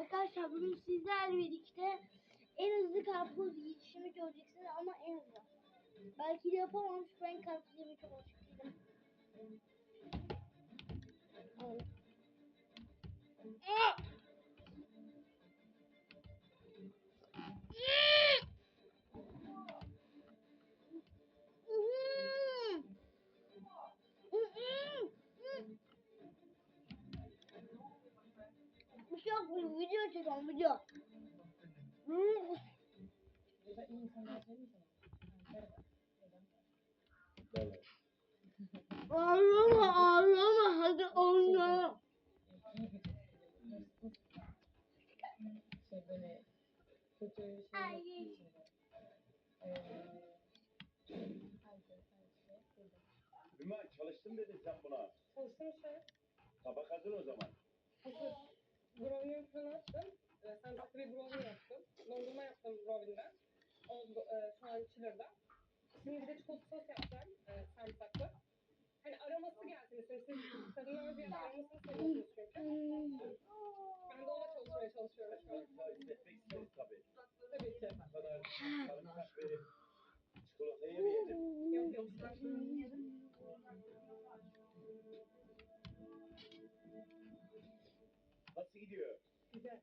Arkadaşlar bugün sizlerle birlikte en hızlı karpuz yiyişimi göreceksiniz ama en hızlı. Belki de yapamam çünkü ben karpuz yemeye çok alışık değilim. Video çekiyorum, video. Hmm. Ağlama, ağlama, hadi oyna. burada. Hüma çalıştım dedin sen buna. Çalıştım işte. Tabak hazır o zaman. Hazır. Brownie falan açtım. Ee, sen tatlı bir brownie yaptım. Dondurma yaptım brownie'den. O e, şu an chiller'da. Şimdi bir de çikolata sos yapacağım. E, sarımsaklı. Hani aroması gelsin istedim. Siz kadınlar bir aromasını seviyorsunuz çünkü. Ben de ona çalışmaya çalışıyorum şu an. Hissetmek isteriz tabii. Tabii ki. Bu kadar sarımsak verip çikolata yemeyelim. Yok yok. Nasıl gidiyor? Güzel.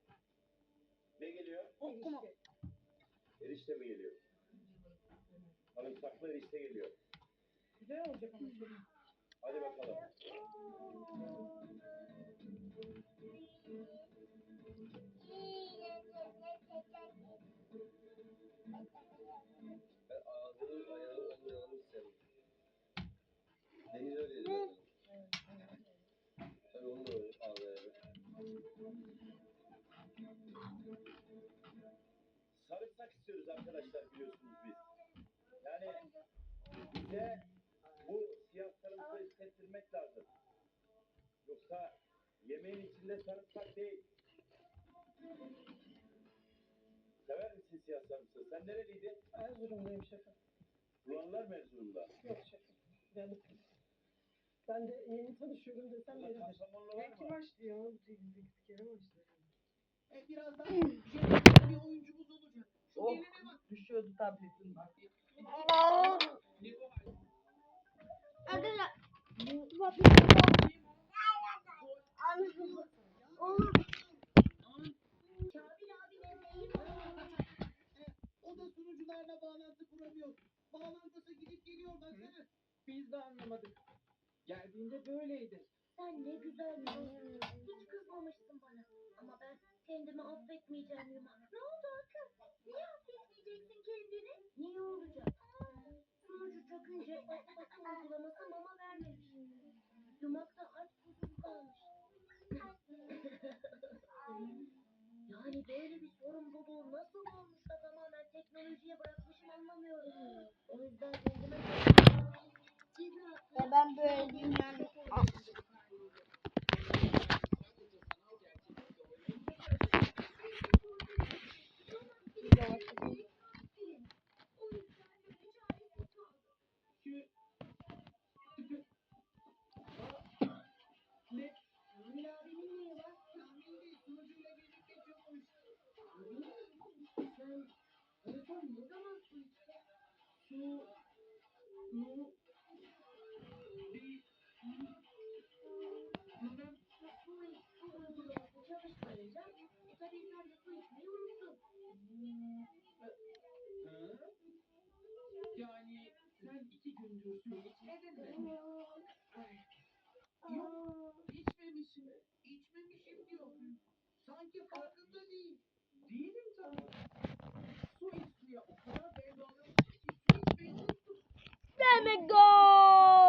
Ne geliyor? Okuma. Erişte mi geliyor? Sarımsaklı erişte geliyor. Güzel olacak ama. Hadi bakalım. Ben ağzının ayağının olmayanı istemem. Deniz öyle zaten. Yoksa yemeğin içinde sarımsak değil. Sever misin siyah sarımsağı? Sen nereliydin? Erzurum'dayım şefim. Buralılar mı Erzurum'da? Yok şefim. Yani ben de yeni tanışıyorum desem Burada yeridir. Kastamonu'lu var Belki mı? başlıyor. Bir kere başlıyor. E, birazdan jenerikli bir oyuncumuz olacak. Şu Oh. gelene bak. Düşüyordu tabletin bak. Arkadaşlar bu bak da sunucularla bağlantı kuramıyor. Bağlantısı gidip geliyor baksana. Biz de anlamadık. Geldiğinde böyleydi. Sen ne güzel bir Hiç kızmamışsın bana. Ama ben kendimi affetmeyeceğim Yuma. Ne oldu Akın? Niye affetmeyeceksin kendini? Niye olacak? Sunucu çökünce Asbası uygulaması mama vermemiş. Yumakta aç susuz kalmış. yani böyle bir sorumluluğu nasıl olmuş da teknolojiye bırakmışım anlamıyorum. O yüzden kendime? Ya ben böyle diyeyim yani. Kamil abinin neyi var? Kamil değil, sunucuyla birlikte çökmüş. Sen en son ne zaman su içtin? Su, nu, bir, neden? Su iç, su uygulaması çalıştırınca e tabii sen de su içmeyi unuttun. Hı? Yani sen iki gündür içmedin. Yok, içmemişim. İçmemişim diyorsun. Sanki farkında Let me go!